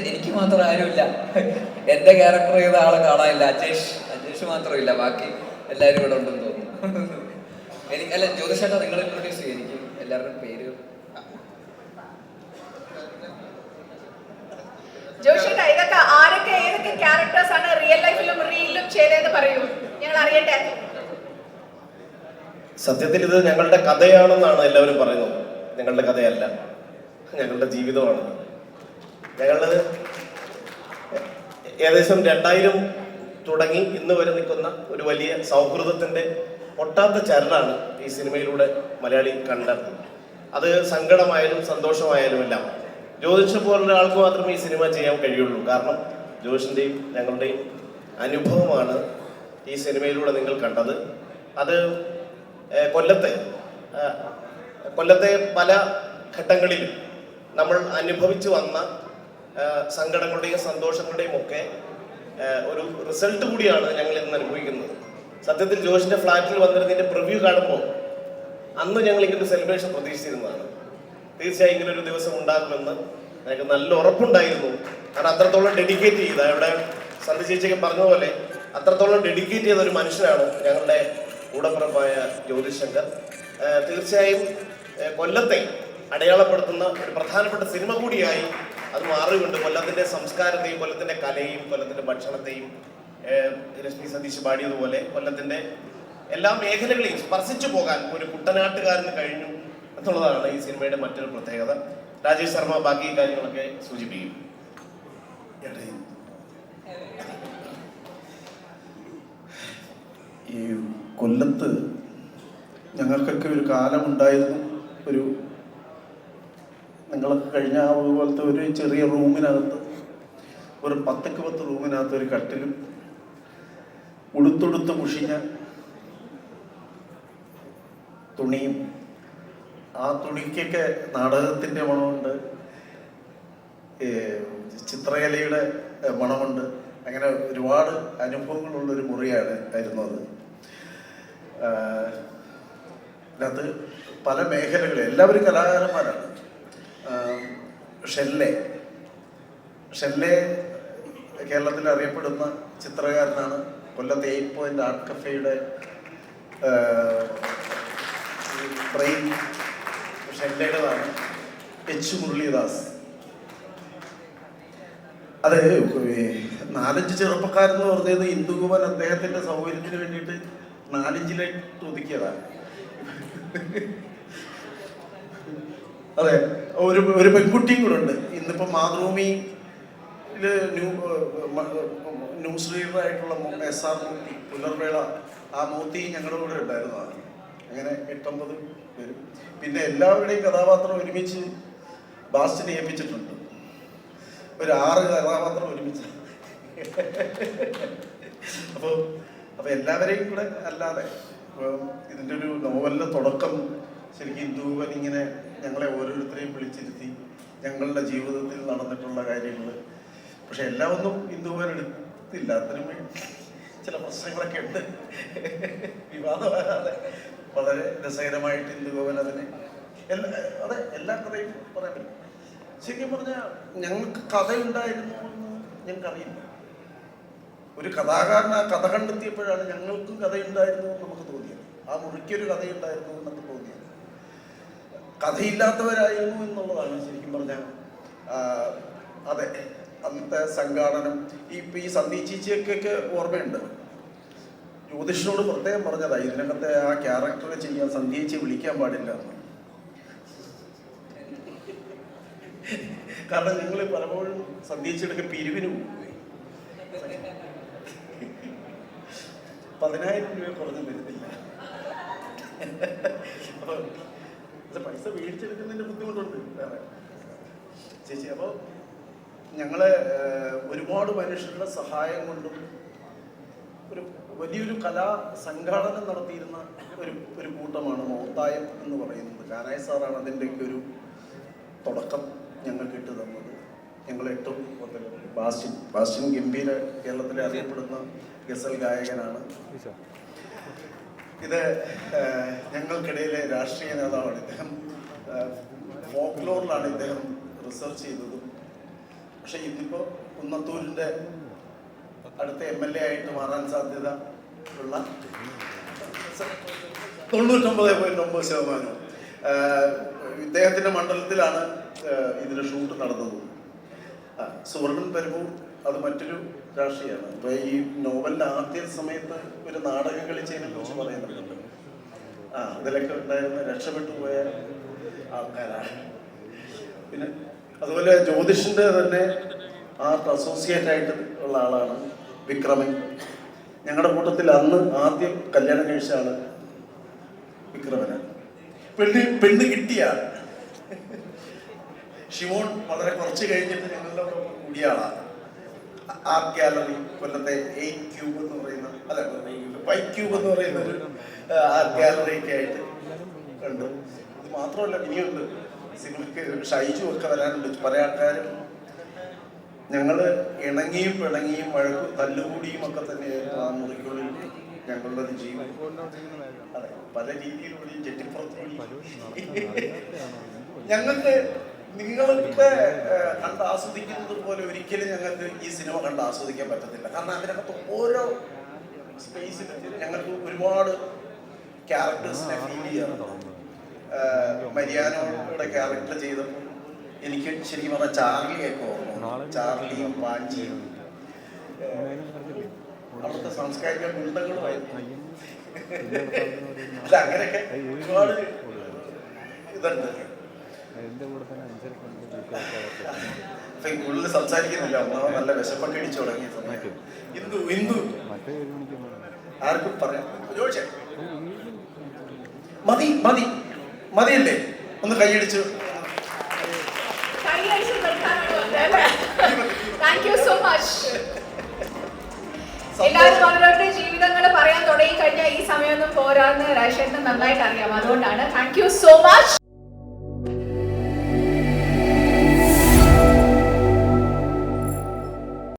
എനിക്ക് മാത്രം ആരുമില്ല. എന്റെ ക്യാരക്ടർ ചെയ്ത ആളെ കാണാനില്ല. അജേഷ് അജേഷ് മാത്രമില്ല. ബാക്കി എല്ലാരും ഇവിടെ ഉണ്ടെന്ന് തോന്നുന്നു. എനിക്ക് അല്ല ജ്യോതിഷേട്ടാ നിങ്ങൾ ഇൻട്രൊഡ്യൂസ് ചെയ്യും. എനിക്ക് എല്ലാവരുടെയും പേര് ജോഷിട്ടാ ഇതൊക്കെ ആരൊക്കെ ഏതൊക്കെ ക്യാരക്ടേഴ്സ് ആണ് റിയൽ ലൈഫിലും റീലിലും ചെയ്തതെന്ന് പറയൂ. ഞങ്ങൾ അറിയട്ടെ. സത്യത്തിൽ ഇത് ഞങ്ങളുടെ കഥയാണെന്നാണ് എല്ലാവരും പറയുന്നത്. ഞങ്ങളുടെ കഥയല്ല. ഞങ്ങളുടെ ജീവിതമാണ്. ഞങ്ങൾ ഏകദേശം രണ്ടായിരം തുടങ്ങി ഇന്ന് വരെ നിൽക്കുന്ന ഒരു വലിയ സൗഹൃദത്തിന്റെ ഒട്ടാത്ത ചരടാണ് ഈ സിനിമയിലൂടെ മലയാളി കണ്ടത് അത് സങ്കടമായാലും സന്തോഷമായാലും എല്ലാം. ജ്യോതിഷ പോലുള്ള ആൾക്ക് മാത്രമേ ഈ സിനിമ ചെയ്യാൻ കഴിയുള്ളൂ. കാരണം ജ്യോതിഷിന്റെയും ഞങ്ങളുടെയും അനുഭവമാണ് ഈ സിനിമയിലൂടെ നിങ്ങൾ കണ്ടത്. അത് കൊല്ലത്തെ കൊല്ലത്തെ പല ഘട്ടങ്ങളിലും നമ്മൾ അനുഭവിച്ചു വന്ന സങ്കടങ്ങളുടെയും സന്തോഷങ്ങളുടെയും ഒക്കെ ഒരു റിസൾട്ട് കൂടിയാണ് ഞങ്ങൾ ഇന്ന് അനുഭവിക്കുന്നത്. സത്യത്തിൽ ജോഷിന്റെ ഫ്ലാറ്റിൽ വന്നിരുന്നതിന്റെ പ്രിവ്യൂ കാണുമ്പോൾ അന്ന് ഞങ്ങൾ ഇങ്ങനെ സെലിബ്രേഷൻ പ്രതീക്ഷിച്ചിരുന്നതാണ്. തീർച്ചയായും ഇങ്ങനെ ഒരു ദിവസം ഉണ്ടാകുമെന്ന് ഞങ്ങൾക്ക് നല്ല ഉറപ്പുണ്ടായിരുന്നു. കാരണം അത്രത്തോളം ഡെഡിക്കേറ്റ് ചെയ്ത ഇവിടെ സന്ധി ചേച്ചിയൊക്കെ പറഞ്ഞതുപോലെ അത്രത്തോളം ഡെഡിക്കേറ്റ് ചെയ്ത ഒരു മനുഷ്യനാണ് ഞങ്ങളുടെ കൂടപ്പുറമായ ജ്യോതിശങ്കർ. തീർച്ചയായും കൊല്ലത്തെ അടയാളപ്പെടുത്തുന്ന ഒരു പ്രധാനപ്പെട്ട സിനിമ കൂടിയായി അത് മാറിയുണ്ട് കൊല്ലത്തിന്റെ സംസ്കാരത്തെയും കൊല്ലത്തിന്റെ കലയും കൊല്ലത്തിന്റെ ഭക്ഷണത്തെയും രശ്മി സതീഷ് പാടിയതുപോലെ കൊല്ലത്തിന്റെ എല്ലാ മേഖലകളെയും സ്പർശിച്ചു പോകാൻ ഒരു കുട്ടനാട്ടുകാരന് കഴിഞ്ഞു എന്നുള്ളതാണ് ഈ സിനിമയുടെ മറ്റൊരു പ്രത്യേകത. രാജേഷ് ശർമ്മ ബാക്കി കാര്യങ്ങളൊക്കെ സൂചിപ്പിക്കും. ഈ കൊല്ലത്ത് ഞങ്ങൾക്കൊക്കെ ഒരു കാലമുണ്ടായിരുന്നു. ഒരു നിങ്ങളൊക്കെ കഴിഞ്ഞ ആ പോലത്തെ ഒരു ചെറിയ റൂമിനകത്ത് ഒരു പത്തക്ക് പത്ത് റൂമിനകത്ത് ഒരു കട്ടിലും ഉടുത്തുടുത്ത് മുഷിഞ്ഞ തുണിയും ആ തുണിക്കൊക്കെ നാടകത്തിന്റെ മണമുണ്ട് ചിത്രകലയുടെ മണമുണ്ട്. അങ്ങനെ ഒരുപാട് അനുഭവങ്ങളുള്ള ഒരു മുറിയാണ് ആയിരുന്നു അത്. അതിനകത്ത് പല മേഖലകളിൽ എല്ലാവരും കലാകാരന്മാരാണ്. ഷെല്ലെ. ഷെല്ലെ കേരളത്തിൽ അറിയപ്പെടുന്ന ചിത്രകാരനാണ് കൊല്ലത്തെ എയ്റ്റ് പോയിന്റ് ആർട്ട് കഫേയുടെ ബ്രെയിൻ ഷെല്ലയുടേതാണ് എച്ച് മുരളീദാസ്. അത് നാലഞ്ച് ചെറുപ്പക്കാരെന്ന് പറഞ്ഞത് ഇന്ദുകുമാൻ അദ്ദേഹത്തിന്റെ സൗകര്യത്തിന് വേണ്ടിയിട്ട് നാലഞ്ചിലായിട്ട് ഒതുക്കിയതാണ്. അതെ. ഒരു ഒരു പെൺകുട്ടിയും കൂടെ ഉണ്ട്. ഇന്നിപ്പോ മാതൃഭൂമി ന്യൂ ന്യൂസ് റീഡർ ആയിട്ടുള്ള എസ് ആർ മൂർത്തി പുലർവേള ആ മൂർത്തി ഞങ്ങളുടെ കൂടെ ഉണ്ടായിരുന്നതാണ് അങ്ങനെ എട്ടൊമ്പത് പേരും. പിന്നെ എല്ലാവരുടെയും കഥാപാത്രം ഒരുമിച്ച് ബാസ്റ്റിനെ ഏൽപ്പിച്ചിട്ടുണ്ട്. ഒരു ആറ് കഥാപാത്രം ഒരുമിച്ച്. അപ്പോൾ അപ്പോൾ എല്ലാവരെയും കൂടെ അല്ലാതെ ഇതിന്റെ ഒരു നോവലിന്റെ തുടക്കം ശരിക്കും ഇന്ദുവൻ ഇങ്ങനെ ഞങ്ങളെ ഓരോരുത്തരെയും വിളിച്ചിരുത്തി ഞങ്ങളുടെ ജീവിതത്തിൽ നടന്നിട്ടുള്ള കാര്യങ്ങൾ. പക്ഷെ എല്ലാം ഒന്നും ഇന്ദുവൻ എടുത്തില്ല അത്രയും ചില പ്രശ്നങ്ങളൊക്കെ ഉണ്ട്. വിവാദം വരാതെ വളരെ രസകരമായിട്ട് ഇന്ദുഗോപൻ അതിനെ എല്ലാ അതെ എല്ലാ കഥയും പറയാൻ പറ്റും. ശരിക്കും പറഞ്ഞാൽ ഞങ്ങൾക്ക് കഥയുണ്ടായിരുന്നു എന്ന് ഞങ്ങൾക്കറിയില്ല. ഒരു കഥാകാരൻ ആ കഥ കണ്ടെത്തിയപ്പോഴാണ് ഞങ്ങൾക്കും കഥയുണ്ടായിരുന്നു എന്ന് നമുക്ക് തോന്നിയത്. ആ മുറിക്കൊരു കഥയുണ്ടായിരുന്നു എന്നൊക്കെ തോന്നിയത്. കഥയില്ലാത്തവരായിരുന്നു എന്നുള്ളതാണ് ശരിക്കും പറഞ്ഞാൽ അതെ അന്നത്തെ സംഘാടനം. ഇപ്പം ഈ സന്ധി ചീച്ചിയൊക്കെ ഓർമ്മയുണ്ട്. ജ്യോതിഷനോട് പ്രത്യേകം പറഞ്ഞതാ ഇതിനകത്തെ ആ ക്യാരക്ടറെ ചെയ്യാൻ സന്ധ്യച്ചി വിളിക്കാൻ പാടില്ല കാരണം നിങ്ങൾ പലപ്പോഴും സന്ധിച്ചെടുക്കുന്ന പിരിവിന് പോയി പതിനായിരം രൂപ കുറഞ്ഞു വരുന്നില്ല ഇത് പൈസ മേടിച്ചെടുക്കുന്നതിന്റെ ബുദ്ധിമുട്ടുണ്ട്. വേറെ ചേച്ചി അപ്പോൾ ഞങ്ങളെ ഒരുപാട് മനുഷ്യരുടെ സഹായം കൊണ്ടും ഒരു വലിയൊരു കലാ സംഘാടനം നടത്തിയിരുന്ന ഒരു ഒരു കൂട്ടമാണ് മോത്തായം എന്ന് പറയുന്നത്. കാനായ സാറാണ് അതിന്റെയൊക്കെ ഒരു തുടക്കം ഞങ്ങൾക്ക് ഇട്ട് തന്നത്. ഞങ്ങൾ മുതൽ ബാസ്റ്റിൻ ബാസ്റ്റിൻ ഗംഭീര കേരളത്തിലെ അറിയപ്പെടുന്ന ഗസൽ ഗായകനാണ്. ഇത് ഞങ്ങൾക്കിടയിലെ രാഷ്ട്രീയ നേതാവാണ് ഇദ്ദേഹം. ഫോക്ലോറിലാണ് ഇദ്ദേഹം റിസർച്ച് ചെയ്തതും. പക്ഷെ ഇതിപ്പോ കുന്നത്തൂരിന്റെ അടുത്ത എം എൽ എ ആയിട്ട് മാറാൻ സാധ്യത ഉള്ള തൊണ്ണൂറ്റൊമ്പത് പോയിന്റ് ഒമ്പത് ശതമാനം ഇദ്ദേഹത്തിന്റെ മണ്ഡലത്തിലാണ് ഇതിന് ഷൂട്ട് നടന്നത്. സുവർണൻ പരമൂർ അത് മറ്റൊരു രാഷ്ട്രീയമാണ്. അപ്പൊ ഈ നോവലിന്റെ ആദ്യ സമയത്ത് ഒരു നാടകം കളിച്ചതിനെ കുറിച്ച് പറയുന്നുണ്ട്. ആ അതിലൊക്കെ ഉണ്ടായിരുന്ന രക്ഷപ്പെട്ടു പോയ ആൾക്കാരാണ്. പിന്നെ അതുപോലെ ജ്യോതിഷിന്റെ തന്നെ ആർട്ട് അസോസിയേറ്റ് ആയിട്ട് ഉള്ള ആളാണ് വിക്രമൻ. ഞങ്ങളുടെ കൂട്ടത്തിൽ അന്ന് ആദ്യം കല്യാണം കഴിച്ചാണ് വിക്രമന്. പെണ്ണ് പെണ്ണ് കിട്ടിയ. ഷിമോൺ വളരെ കുറച്ച് കഴിഞ്ഞിട്ട് ഞങ്ങളുടെ കൂടിയ ആളാണ്. ആർട്ട് ഗാലറി കൊല്ലത്തെ എ ക്യൂബ് എന്ന് പറയുന്ന അല്ല പൈ ക്യൂബ് എന്ന് പറയുന്ന ഒരു ഗാലറി ആയിട്ട് ഉണ്ട്. ഇത് മാത്രമല്ല ഇനിയുണ്ട്. സിനിമയ്ക്ക് ഷൈജു ഒക്കെ വരാനുണ്ട്. പല ആൾക്കാരും ഞങ്ങൾ ഇണങ്ങിയും പിണങ്ങിയും വഴക്കും തല്ലുകൂടിയും ഒക്കെ തന്നെയായിരുന്നു ആ മുറിക്കുള്ളിൽ ഞങ്ങളുടെ ഒരു ജീവൻ അതെ പല രീതിയിലൂടെയും ചെട്ടിപ്പുറത്തുകൂടി ഞങ്ങൾക്ക് നിങ്ങളൊക്കെ ഏഹ്, കണ്ട് ആസ്വദിക്കുന്നത് പോലെ ഒരിക്കലും ഞങ്ങൾക്ക് ഈ സിനിമ കണ്ട് ആസ്വദിക്കാൻ പറ്റത്തില്ല. കാരണം അതിനകത്ത് ഓരോ സ്പേസിൽ ഞങ്ങൾക്ക് ഒരുപാട് ക്യാരക്ടേഴ്സിനെ ഫീൽ ചെയ്യാറുണ്ട്. മരിയാനോയുടെ ക്യാരക്ടർ ചെയ്തപ്പോൾ എനിക്ക് ശരിക്കും പറഞ്ഞാൽ ചാർലിയൊക്കെ ഓർമ്മ ചാർലിയും പാഞ്ചിയും. അവിടുത്തെ സാംസ്കാരിക ഗുണ്ടകളുമായിരുന്നു. അല്ല അങ്ങനെയൊക്കെ ഒരുപാട് ഇതുണ്ട്. കൂടുതൽ സംസാരിക്കുന്നില്ല. നല്ല വിശപ്പൊക്കെ ഇടിച്ചു മണിക്ക് ആർക്കും പറയാം. മതി മതി. മതിയല്ലേ? ഒന്ന് കൈയടിച്ചു എല്ലാവരും അവരവരുടെ ജീവിതങ്ങൾ പറയാൻ തുടങ്ങി കഴിഞ്ഞാൽ ഈ സമയമൊന്നും പോരാന്ന് രാജേഷിന് നന്നായിട്ട് അറിയാം അതുകൊണ്ടാണ്. Thank you so much